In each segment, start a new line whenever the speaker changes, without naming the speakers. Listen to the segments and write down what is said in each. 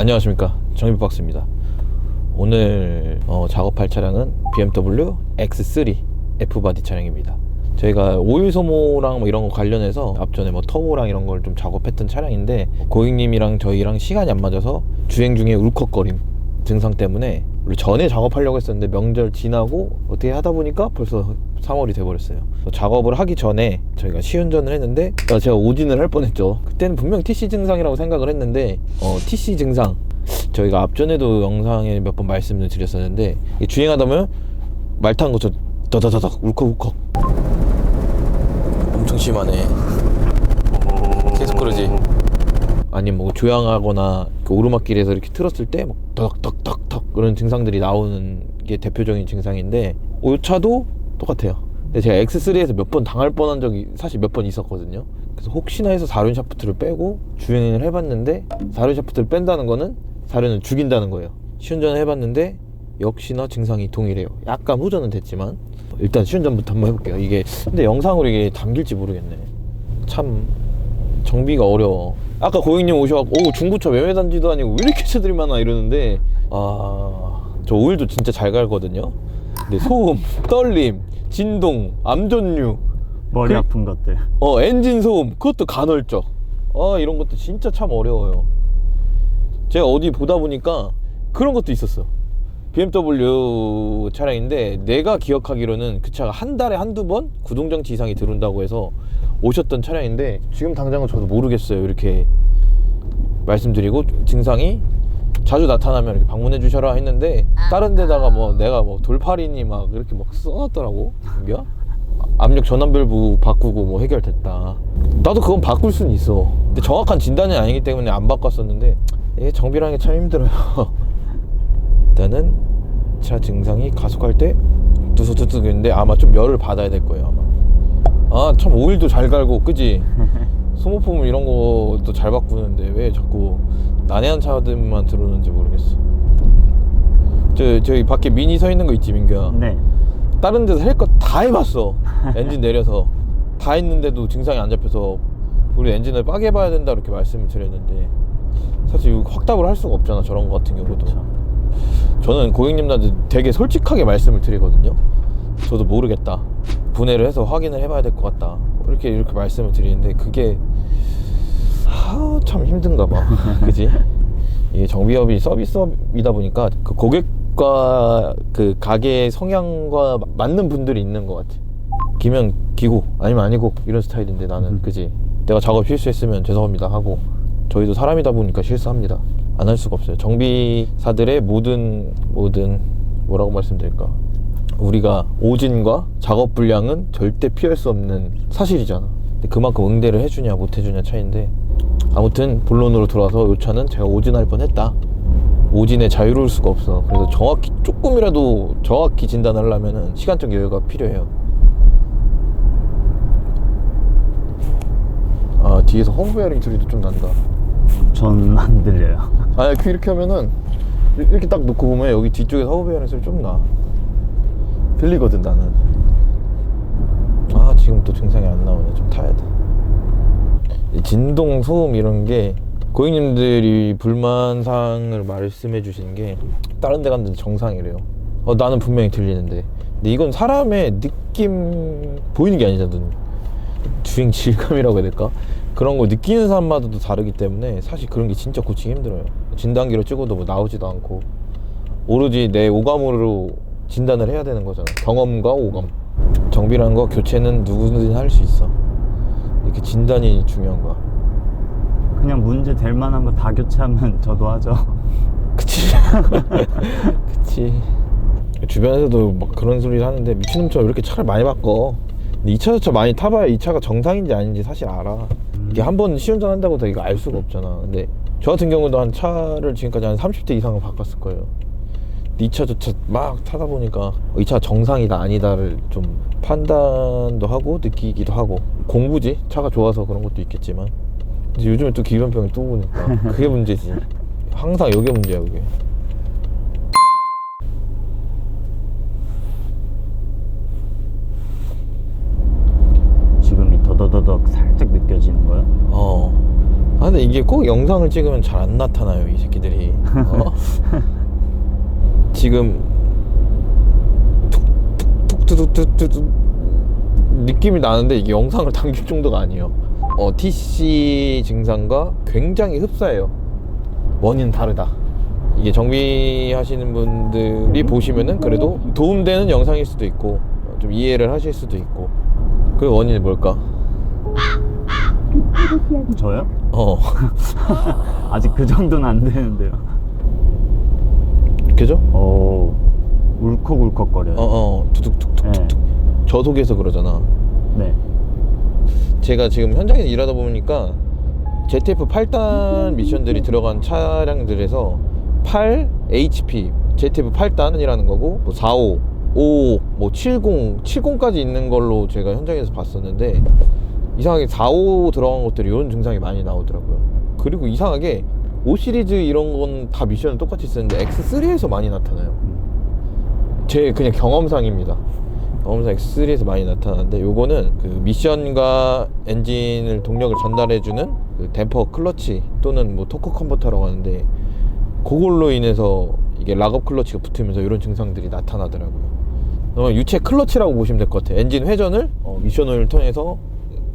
안녕하십니까 정비박스입니다 오늘 어, 작업할 차량은 BMW X3 F바디 차량입니다 저희가 오일 소모랑 뭐 이런 거 관련해서 앞전에 뭐 터보랑 이런 걸 좀 작업했던 차량인데 고객님이랑 저희랑 시간이 안 맞아서 주행 중에 울컥거림 증상 때문에 원래 전에 작업하려고 했었는데 명절 지나고 어떻게 하다 보니까 벌써 3월이 돼버렸어요. 작업을 하기 전에 저희가 시운전을 했는데 아, 제가 오진을 할 뻔했죠. 그때는 분명 TC 증상이라고 생각을 했는데 어, TC 증상 저희가 앞전에도 영상에 몇 번 말씀을 드렸었는데 주행하다 보면 말탄것처 더더더덕 울컥울컥 엄청 심하네. 계속 그러지. 아니면 뭐 조향하거나 그 오르막길에서 이렇게 틀었을 때막 덕덕덕덕 그런 증상들이 나오는 게 대표적인 증상인데 이 차도 똑같아요. 근데 제가 X3에서 몇 번 당할 뻔한 적이 사실 몇 번 있었거든요. 그래서 혹시나 해서 4륜 샤프트를 빼고 주행을 해봤는데 4륜 샤프트를 뺀다는 거는 4륜을 죽인다는 거예요. 시운전을 해봤는데 역시나 증상이 동일해요. 약간 후전은 됐지만 일단 시운전부터 한번 해볼게요. 이게 근데 영상으로 이게 담길지 모르겠네. 참 정비가 어려워 아까 고객님 오셔갖고 오 중고차 매매단지도 아니고 왜 이렇게 차들이 많아 이러는데 아 저 오일도 진짜 잘 갈거든요 근데 소음, 떨림, 진동, 암전류
머리 그- 아픈 것들
어 엔진 소음 그것도 간헐적 아 이런 것도 진짜 참 어려워요 제가 어디 보다 보니까 그런 것도 있었어 BMW 차량인데 내가 기억하기로는 그 차가 한 달에 한두 번 구동장치 이상이 들어온다고 해서 오셨던 차량인데 지금 당장은 저도 모르겠어요. 이렇게 말씀드리고 증상이 자주 나타나면 이렇게 방문해 주셔라 했는데 아, 다른 데다가 뭐 아. 내가 뭐 돌팔이니 막 이렇게 막 써놨더라고 여게 압력 전환밸브 바꾸고 뭐 해결됐다 나도 그건 바꿀 수는 있어 근데 정확한 진단이 아니기 때문에 안 바꿨었는데 이게 정비라는 게 참 힘들어요 일단은 차 증상이 가속할 때 두수두둑 있는데 아마 좀 열을 받아야 될 거예요 아마 아참 오일도 잘 갈고 그지 소모품 이런 것도 잘 바꾸는데 왜 자꾸 난해한 차들만 들어오는지 모르겠어 저, 저기 밖에 미니 서 있는 거 있지 민규야 네. 다른 데서 할 거 다 해봤어 엔진 내려서 다 했는데도 증상이 안 잡혀서 우리 엔진을 빠게 해봐야 된다 이렇게 말씀을 드렸는데 사실 확답을 할 수가 없잖아 저런 거 같은 경우도 그렇죠. 저는 고객님들한테 되게 솔직하게 말씀을 드리거든요 저도 모르겠다 분해를 해서 확인을 해봐야 될 것 같다 이렇게 이렇게 말씀을 드리는데 그게 아, 참 힘든가 봐 그지 이게 정비업이 서비스업이다 보니까 그 고객과 그 가게의 성향과 맞는 분들이 있는 것 같아 기면 기고 아니면 아니고 이런 스타일인데 나는 음. 그지 내가 작업 실수했으면 죄송합니다 하고 저희도 사람이다 보니까 실수합니다 안 할 수가 없어요 정비사들의 모든 모든 뭐라고 말씀드릴까 우리가 오진과 작업 분량은 절대 피할 수 없는 사실이잖아. 근데 그만큼 응대를 해주냐 못 해주냐 차인데 아무튼 본론으로 돌아서 요 차는 제가 오진할 뻔했다. 오진에 자유로울 수가 없어. 그래서 정확히 조금이라도 정확히 진단하려면 시간적 여유가 필요해요. 아 뒤에서 헝베어링 소리도 좀 난다.
전 안 들려요.
아니 그 이렇게 하면은 이렇게 딱 놓고 보면 여기 뒤쪽에서 허브베어링 소리 좀 나. 들리거든 나는 아 지금 또 증상이 안 나오네 좀 타야 돼 진동 소음 이런 게 고객님들이 불만사항을 말씀해 주시는 게 다른 데 가면 정상이래요 어 나는 분명히 들리는데 근데 이건 사람의 느낌 보이는 게 아니잖아 주행 질감이라고 해야 될까 그런 거 느끼는 사람마다도 다르기 때문에 사실 그런 게 진짜 고치기 힘들어요 진단기로 찍어도 뭐 나오지도 않고 오로지 내 오감으로 진단을 해야 되는 거잖아. 경험과 오감. 정비라는 거 교체는 누구든지 할 수 있어. 이렇게 진단이 중요한 거야.
그냥 문제 될 만한 거 다 교체하면 저도 하죠.
그치. 그치. 주변에서도 막 그런 소리를 하는데 미친놈처럼 이렇게 차를 많이 바꿔. 근데 2차 저차 많이 타봐야 이 차가 정상인지 아닌지 사실 알아. 이게 한 번 시운전 한다고 다 이거 알 수가 없잖아. 근데 저 같은 경우도 한 차를 지금까지 한 30대 이상은 바꿨을 거예요. 2차 조차막 타다 보니까 2차 정상이다 아니다를 좀 판단도 하고 느끼기도 하고 공부지 차가 좋아서 그런 것도 있겠지만 이제 요즘에 또 기변병이 또 오니까 그게 문제지 항상 여기 문제야 그게
지금 이 더더더덕 살짝 느껴지는 거야?
어 아, 근데 이게 꼭 영상을 찍으면 잘 안 나타나요 이 새끼들이 어? 지금 툭툭툭툭툭툭 느낌이 나는데 이게 영상을 당길 정도가 아니에요. 어, TC 증상과 굉장히 흡사해요. 원인은 다르다. 이게 정비하시는 분들이 보시면은 그래도 도움되는 영상일 수도 있고 좀 이해를 하실 수도 있고 그 원인이 뭘까? 저요? 어
아직 그 정도는 안 되는데요.
느껴져? 어
울컥울컥거려요. 어어
두둑둑둑둑 네. 저속에서 그러잖아. 네. 제가 지금 현장에서 일하다 보니까 ZF 8단 미션들이 들어간 차량들에서 8 HP ZF 8단이라는 거고 뭐 45, 55, 뭐 70, 70까지 있는 걸로 제가 현장에서 봤었는데 이상하게 45 들어간 것들이 이런 증상이 많이 나오더라고요. 그리고 이상하게 5 시리즈 이런 건 다 미션은 똑같이 쓰는데 X3에서 많이 나타나요. 음. 제 그냥 경험상입니다. 경험상 X3에서 많이 나타나는데 요거는 그 미션과 엔진을 동력을 전달해주는 그 댐퍼 클러치 또는 뭐 토크 컨버터라고 하는데 그걸로 인해서 이게 락업 클러치가 붙으면서 이런 증상들이 나타나더라고요. 유체 클러치라고 보시면 될 것 같아요. 엔진 회전을 어, 미션을 통해서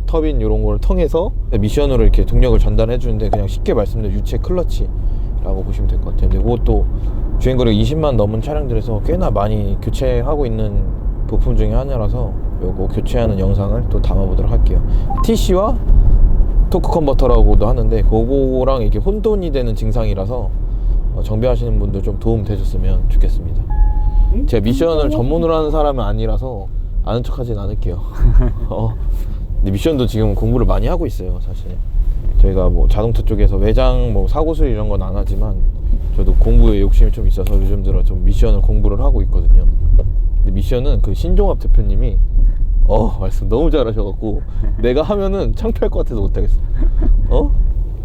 터빈 이런 걸 통해서 미션으로 이렇게 동력을 전달해 주는데 그냥 쉽게 말씀드려 유체 클러치라고 보시면 될 것 같아요. 근데 그것도 주행 거리 20만 넘은 차량들에서 꽤나 많이 교체하고 있는 부품 중에 하나라서 요거 교체하는 영상을 또 담아보도록 할게요. TC와 토크 컨버터라고도 하는데 그거랑 이게 혼돈이 되는 증상이라서 어, 정비하시는 분들 좀 도움 되셨으면 좋겠습니다. 제가 미션을 전문으로 하는 사람은 아니라서 아는 척하진 않을게요. 어. 근데 미션도 지금 공부를 많이 하고 있어요 사실 저희가 뭐 자동차 쪽에서 외장 뭐 사고술 이런 건 안 하지만 저도 공부에 욕심이 좀 있어서 요즘 들어 좀 미션을 공부를 하고 있거든요 근데 미션은 그 신종합 대표님이 어 말씀 너무 잘하셔갖고 내가 하면은 창피할 것 같아서 못하겠어 어?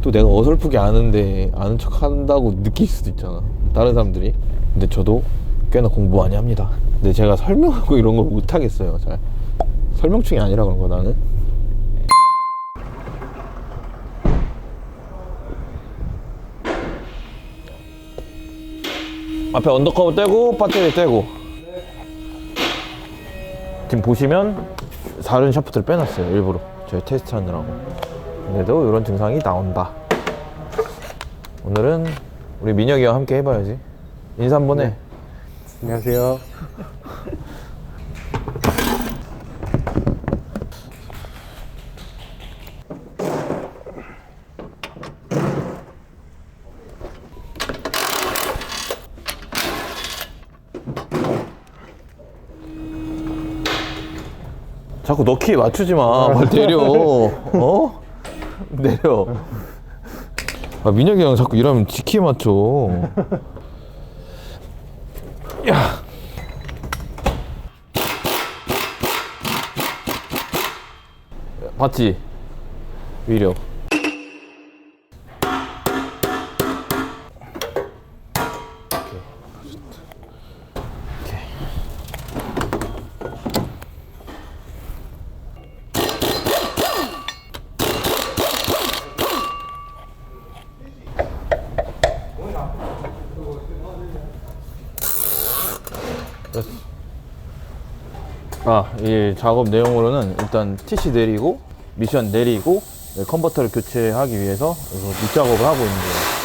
또 내가 어설프게 아는데 아는 척 한다고 느낄 수도 있잖아 다른 사람들이 근데 저도 꽤나 공부 많이 합니다 근데 제가 설명하고 이런 걸 못하겠어요 잘 설명충이 아니라 그런 거 나는 앞에 언더커버 떼고 배터리 떼고 지금 보시면 다른 샤프트를 빼놨어요 일부러 저희 테스트 하느라고 근데도 이런 증상이 나온다 오늘은 우리 민혁이와 함께 해봐야지 인사 한번 해 네. 안녕하세요 자꾸 너키 맞추지 마. 아, 뭘 내려. 어? 내려. 아, 민혁이 형 자꾸 일하면 지 키에 맞춰. 야. 봤지? 위력. 아, 이 작업 내용으로는 일단 TC 내리고 미션 내리고 네, 컨버터를 교체하기 위해서 밑작업을 하고 있는 거예요.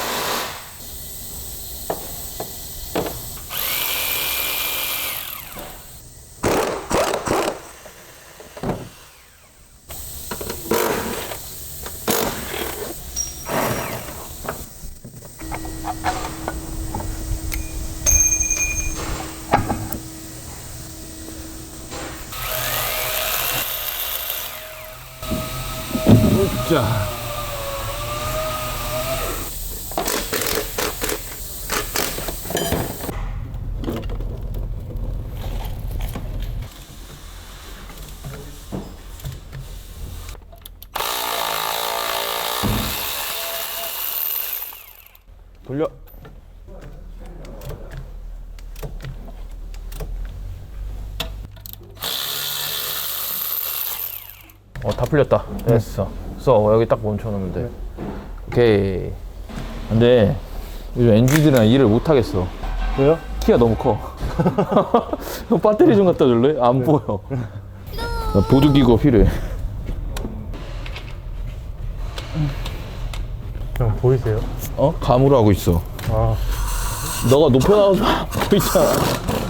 다 풀렸다. 됐어. 써. 여기 딱 멈춰놓으면 돼. 오케이. 근데 요즘 NG들이랑 일을 못하겠어. 왜요? 키가 너무 커. 형 배터리 좀 갖다 줄래? 안 네. 보여. 나 보조기구가 필요해.
형 보이세요?
어? 감으로 하고 있어. 아 너가 높여 나와서 보이잖아.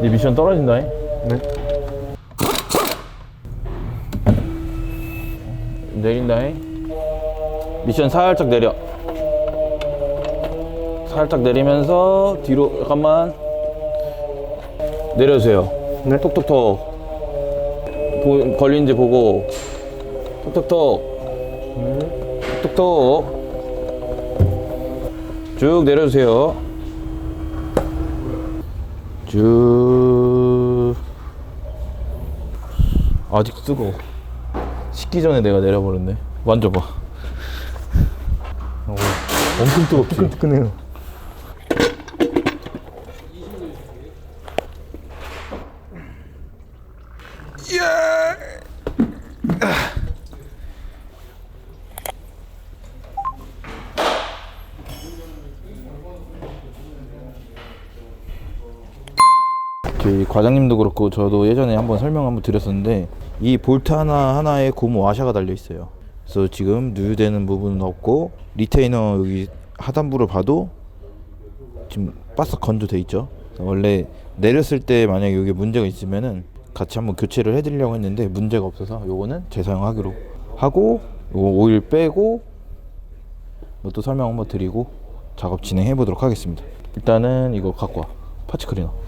네 미션 떨어진다잉 네 내린다잉 미션 살짝 내려 살짝 내리면서 뒤로 잠깐만 내려주세요 네 톡톡톡 보, 걸린지 보고 톡톡톡 네. 톡톡 쭉 내려주세요 쭉 아직 뜨거워 식기 전에 내가 내려버렸네 만져봐 오, 어, 엄청 뜨겁지 뜨끈뜨끈해요 과장님도 그렇고 저도 예전에 한번 설명 한번 드렸었는데 이 볼트 하나 하나에 고무 와샤가 달려 있어요. 그래서 지금 누유되는 부분은 없고 리테이너 여기 하단부를 봐도 지금 바싹 건조돼 있죠. 원래 내렸을 때 만약에 여기 문제가 있으면은 같이 한번 교체를 해드리려고 했는데 문제가 없어서 요거는 재사용하기로 하고 오일 빼고 뭐또 설명 한번 드리고 작업 진행해 보도록 하겠습니다. 일단은 이거 갖고 와 파츠 클리너.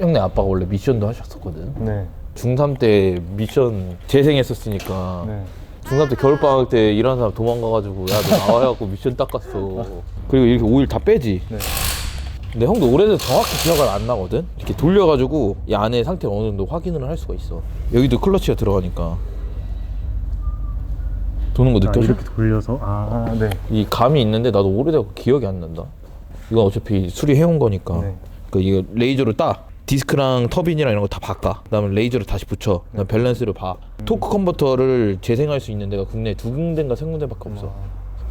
형네 아빠가 원래 미션도 하셨었거든. 네. 중3 때 미션 재생했었으니까 네. 중3 때 겨울방학 때 일하는 사람 도망가가지고 야너 나와 해갖고 미션 닦았어 그리고 이렇게 오일 다 빼지 네. 근데 형도 오래돼서 정확히 기억을안 나거든 이렇게 돌려가지고 이 안에 상태 어느 정도 확인을 할 수가 있어 여기도 클러치가 들어가니까 도는 거 아, 느껴져? 이렇게
돌려서 아,
네. 이 감이 있는데 나도 오래돼서 기억이 안 난다 이건 어차피 수리해온 거니까 네. 그러니까 이거 레이저로 딱. 디스크랑 터빈이랑 이런 거 다 바꿔. 그다음에 레이저를 다시 붙여. 그다음 밸런스를 봐. 토크 컨버터를 재생할 수 있는 데가 국내 두 군데인가 세 군데밖에 없어.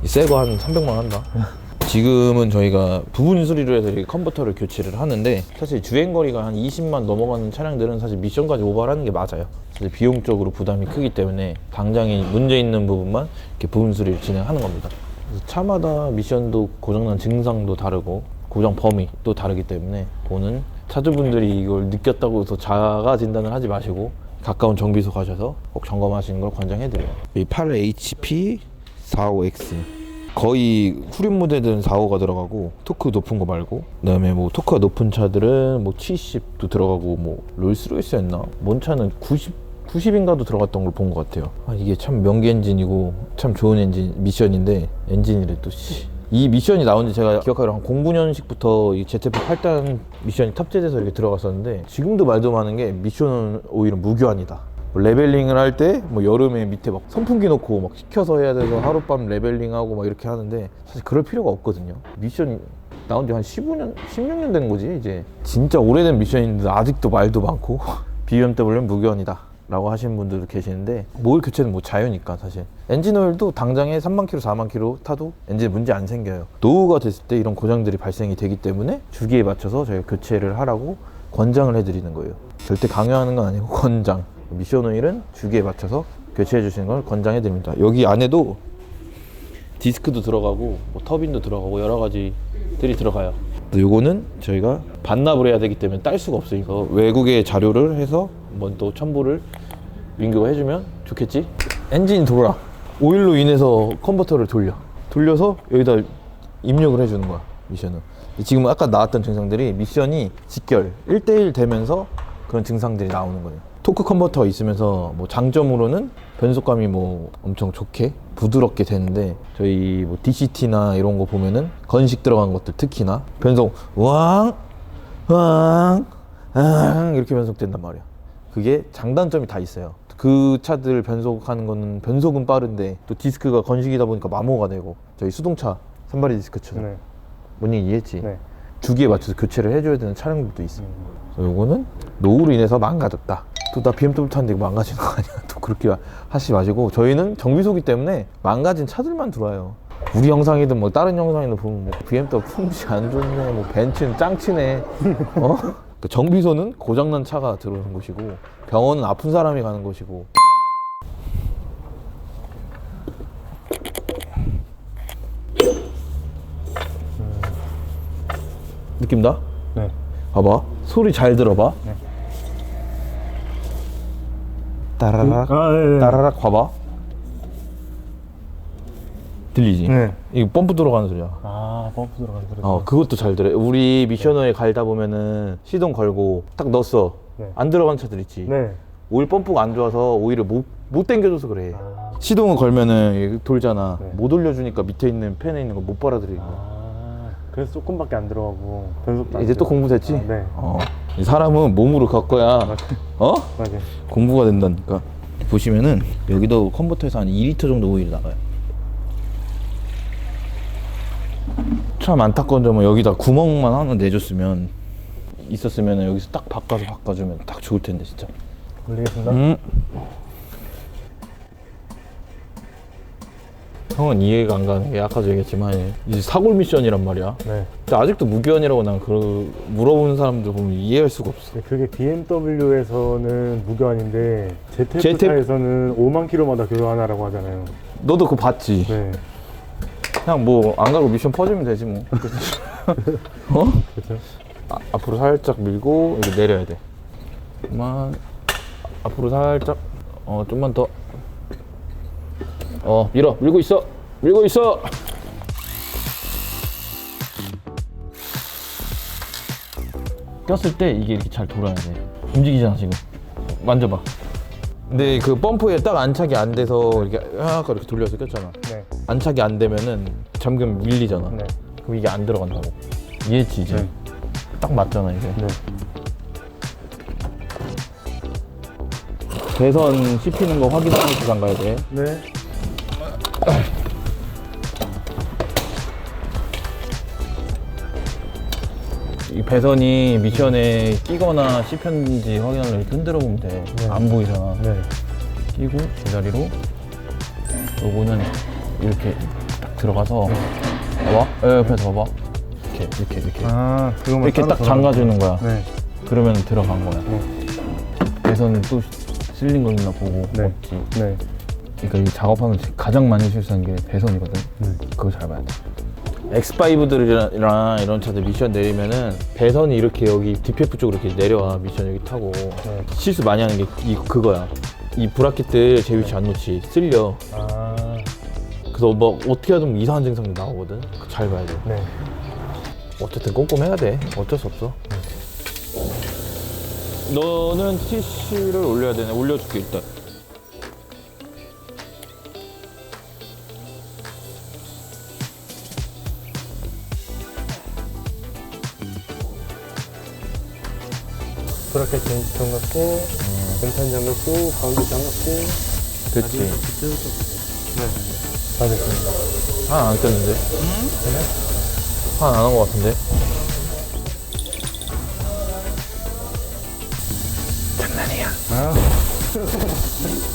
새거 한 300만 한다. 지금은 저희가 부분 수리를 해서 이렇게 컨버터를 교체를 하는데 사실 주행 거리가 한 20만 넘어가는 차량들은 사실 미션까지 오버하는 게 맞아요. 사실 비용적으로 부담이 크기 때문에 당장에 문제 있는 부분만 이렇게 부분 수리를 진행하는 겁니다. 그래서 차마다 미션도 고장난 증상도 다르고 고장 범위 또 다르기 때문에 돈은 차주분들이 이걸 느꼈다고 해서 자가 진단을 하지 마시고 가까운 정비소 가셔서 꼭 점검하시는 걸 권장해드려요. 이 8HP 45X 거의 후륜 모델들은 45가 들어가고 토크 높은 거 말고 그다음에 뭐 토크가 높은 차들은 뭐 70도 들어가고 뭐 롤스로이스였나 뭔 차는 90 90인가도 들어갔던 걸 본 것 같아요. 아, 이게 참 명기 엔진이고 참 좋은 엔진 미션인데 엔진이래 또 씨. 이 미션이 나온 지 제가 기억하기로 한 09년식부터 이 ZF 8단 미션이 탑재돼서 이렇게 들어갔었는데 지금도 말도 많은 게 미션은 오히려 무교환이다. 뭐 레벨링을 할 때 뭐 여름에 밑에 막 선풍기 놓고 막 시켜서 해야 돼서 하룻밤 레벨링하고 막 이렇게 하는데 사실 그럴 필요가 없거든요. 미션 나온 지 한 15년, 16년 된 거지 이제 진짜 오래된 미션인데 아직도 말도 많고 비염 때문에 무교환이다. 라고 하시는 분들도 계시는데 뭘 교체는 뭐 자유니까 사실 엔진 오일도 당장에 3만 키로 4만 키로 타도 엔진 문제 안 생겨요. 노후가 됐을 때 이런 고장들이 발생이 되기 때문에 주기에 맞춰서 저희가 교체를 하라고 권장을 해드리는 거예요. 절대 강요하는 건 아니고 권장. 미션 오일은 주기에 맞춰서 교체해 주시는 걸 권장해 드립니다. 여기 안에도 디스크도 들어가고 뭐 터빈도 들어가고 여러 가지들이 들어가요. 요거는 저희가 반납을 해야 되기 때문에 딸 수가 없으니까 외국의 자료를 해서 한번 또 첨부를 민규가 해주면 좋겠지? 엔진 돌아. 오일로 인해서 컨버터를 돌려. 돌려서 여기다 입력을 해주는 거야, 미션은. 지금 아까 나왔던 증상들이 미션이 직결, 1대1 되면서 그런 증상들이 나오는 거예요. 토크 컨버터 있으면서 뭐 장점으로는 변속감이 뭐 엄청 좋게 부드럽게 되는데 저희 뭐 DCT나 이런 거 보면은 건식 들어간 것들 특히나 변속 왕왕왕 이렇게 변속된단 말이야. 그게 장단점이 다 있어요. 그 차들 변속하는 거는 변속은 빠른데 또 디스크가 건식이다 보니까 마모가 되고 저희 수동차 선발이 디스크처럼 네. 뭔얘 이해했지? 네. 주기에 맞춰서 교체를 해줘야 되는 차량들도 있어요. 음. 요거는 노후로 인해서 망가졌다. 또 나 BMW 탔는데 이거 망가지는 거 아니야? 또 그렇게 하시지 마시고 저희는 정비소기 때문에 망가진 차들만 들어와요. 우리 영상이든 뭐 다른 영상이든 보면 뭐 BMW 품질 안 좋은 뭐 벤츠는 짱치네. 어? 그 정비소는 고장난 차가 들어오는 곳이고 병원은 아픈 사람이 가는 곳이고 음. 느낌 나? 네. 봐봐 소리 잘 들어봐 네. 따라락 아, 네네. 따라락 봐봐 들리지? 네. 이거 펌프 들어가는 소리야 아. 범프 들어가서 그래서 어, 그것도 잘 들어요. 우리 미셔너에 네. 갈다 보면은 시동 걸고 딱 넣었어. 네. 안 들어간 차들 있지. 네. 오일 펌프가 안 좋아서 오일을 못, 못 당겨줘서 그래. 아, 시동을 걸면은 돌잖아. 네. 못 올려주니까 밑에 있는 팬에 있는 거 못 빨아들이는 거야. 아
그래서 조금밖에 안 들어가고 변속도
이제 또 공부됐지? 아, 네 어. 사람은 몸으로 가꿔야 어? 공부가 된다니까. 보시면은 여기도 컨버터에서 한 2리터 정도 오일 나가요. 참 안타까운 점은 뭐 여기다 구멍만 하나 내줬으면 있었으면 여기서 딱 바꿔서 바꿔주면 딱 좋을 텐데 진짜.
올리겠습니다. 음.
형은 이해가 안 가는 게 아까도 얘기했지만 이제 사골 미션이란 말이야. 네. 근데 아직도 무기한이라고 난그 물어보는 사람들 보면 이해할 수가 없어. 근 네,
그게 BMW에서는 무교환인데 제테프에서는 5만 킬로마다 교환하라고 하잖아요.
너도 그거 봤지? 네. 그냥 뭐 안 가고 미션 퍼지면 되지 뭐. 어? 아, 앞으로 살짝 밀고 이제 내려야 돼. 만 앞으로 살짝 어 좀만 더. 어 밀어 밀고 있어 밀고 있어. 꼈을 때 이게 이렇게 잘 돌아야 돼. 움직이잖아 지금. 만져봐. 근데 그 펌프에 딱 안착이 안 돼서 이렇게 약간 아, 이렇게 돌려서 꼈잖아. 네. 안착이 안 되면은 잠금 밀리잖아. 네. 그럼 이게 안 들어간다고. 이해했지 이제. 네. 딱 맞잖아 이제 네. 대선 씹히는 거 확인하고 시간 가야 돼. 네. 이 배선이 미션에 끼거나 씹혔는지 확인하려고 흔들어 보면 돼. 네. 안 보이잖아. 네. 끼고 제자리로 그 요거는 이렇게 딱 들어가서 봐봐 예, 옆에서 봐봐 이렇게 이렇게 이렇게 아, 그거만 이렇게 딱 잠가주는 거야 네. 그러면 들어간 거야 네. 그래서는 또 쓸린 거 있나 보고 네. 없지 네. 그러니까 이 작업하는 가장 많이 실수한 게 배선이거든 네. 그거 잘 봐야 돼 X5들이랑 이런 차들 미션 내리면은 배선이 이렇게 여기 DPF 쪽으로 이렇게 내려와 미션 여기 타고 네. 실수 많이 하는 게 이, 그거야 이 브라켓들 제 위치 안 놓지 쓸려 아, 그래서 뭐 어떻게 하든 이상한 증상이 나오거든. 잘 봐야 돼. 네. 어쨌든 꼼꼼해야 돼. 어쩔 수 없어. 너는 티슈를 올려야 되네. 올려줄게 일단.
그렇게 전각고 왼편 음. 장갑고 가운데 장갑고 그지
네. 잘 됐습니다. 하안 꼈는데? 그래? 네? 하안한것 같은데? 장난이야. 아.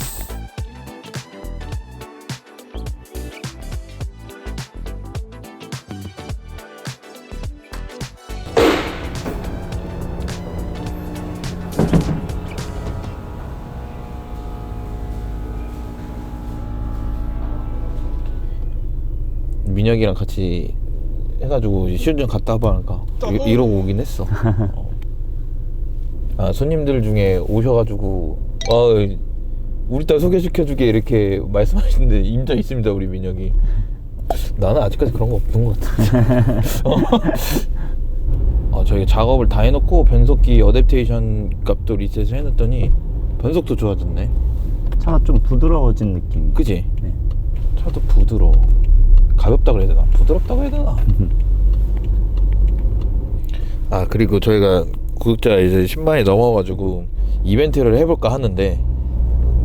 민혁이랑 같이 해가지고 시운전 갔다 와보니까 이, 러고 오긴 했어. 어. 아 손님들 중에 오셔가지고 아 우리 딸 소개시켜주게 이렇게 말씀하시는데 임자 있습니다 우리 민혁이. 나는 아직까지 그런 거 없는 것 같아. 어, 아, 저희가 작업을 다 해놓고 변속기 어댑테이션 값도 리셋을 해놨더니 변속도 좋아졌네.
차가 좀 부드러워진 느낌.
그지? 네. 차도 부드러워. 가볍다 그래야 되나 부드럽다고 해야 되나 아 그리고 저희가 구독자 이제 10만이 넘어가지고 이벤트를 해볼까 하는데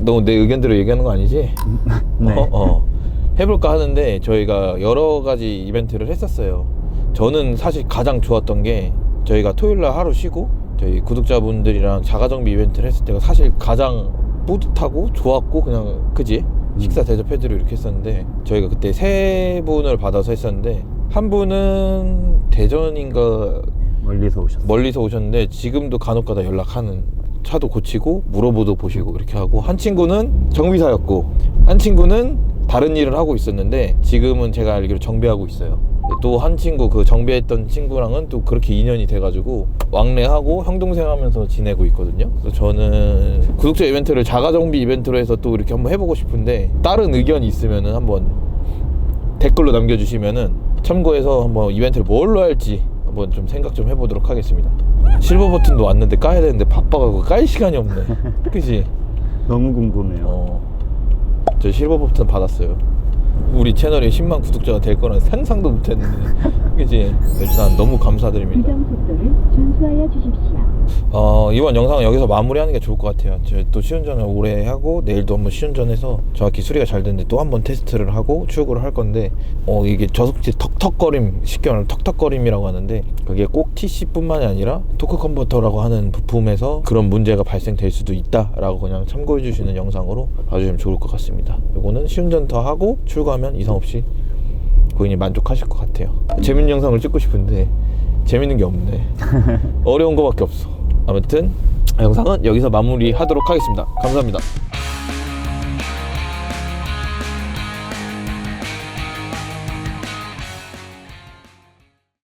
너무 내 의견대로 얘기하는 거 아니지? 네. 어, 어. 해볼까 하는데 저희가 여러 가지 이벤트를 했었어요. 저는 사실 가장 좋았던 게 저희가 토요일 날 하루 쉬고 저희 구독자분들이랑 자가정비 이벤트를 했을 때가 사실 가장 뿌듯하고 좋았고 그냥 그지? 식사 음. 대접해드리고 이렇게 했었는데 저희가 그때 세 분을 받아서 했었는데 한 분은 대전인가
멀리서 오셨
멀리서 오셨는데 지금도 간혹가다 연락하는 차도 고치고 물어보도 보시고 이렇게 하고 한 친구는 정비사였고 한 친구는 다른 일을 하고 있었는데 지금은 제가 알기로 정비하고 있어요. 또한 친구 그 정비했던 친구랑은 또 그렇게 인연이 돼가지고 왕래하고 형 동생 하면서 지내고 있거든요. 그래서 저는 구독자 이벤트를 자가 정비 이벤트로 해서 또 이렇게 한번 해보고 싶은데 다른 의견이 있으면은 한번 댓글로 남겨주시면은 참고해서 한번 이벤트를 뭘로 할지 한번 좀 생각 좀 해보도록 하겠습니다. 실버 버튼도 왔는데 까야 되는데 바빠가고 깔 시간이 없네. 그치
너무 궁금해요. 어,
저 실버 버튼 받았어요. 우리 채널에 10만 구독자가 될 거는 상상도 못했는데 그지 일단 너무 감사드립니다. 규정 속도를 준수하여 주십시오. 어, 이번 영상은 여기서 마무리하는 게 좋을 것 같아요. 또 시운전을 오래 하고 내일도 한번 시운전해서 정확히 수가잘 됐는데 또 한번 테스트를 하고 출고를 할 건데 어, 이게 저속지 턱턱거림 쉽게 말하면 턱턱거림이라고 하는데 그게 꼭 TC뿐만이 아니라 토크 컨버터라고 하는 부품에서 그런 문제가 발생될 수도 있다라고 그냥 참고해 주시는 영상으로 봐주시면 좋을 것 같습니다. 이거는 시운전 더 하고 출고하면 이상 없이 고객님 만족하실 것 같아요. 재밌는 영상을 찍고 싶은데 재밌는 게 없네. 어려운 거밖에 없어. 아무튼 영상은 여기서 마무리하도록 하겠습니다. 감사합니다.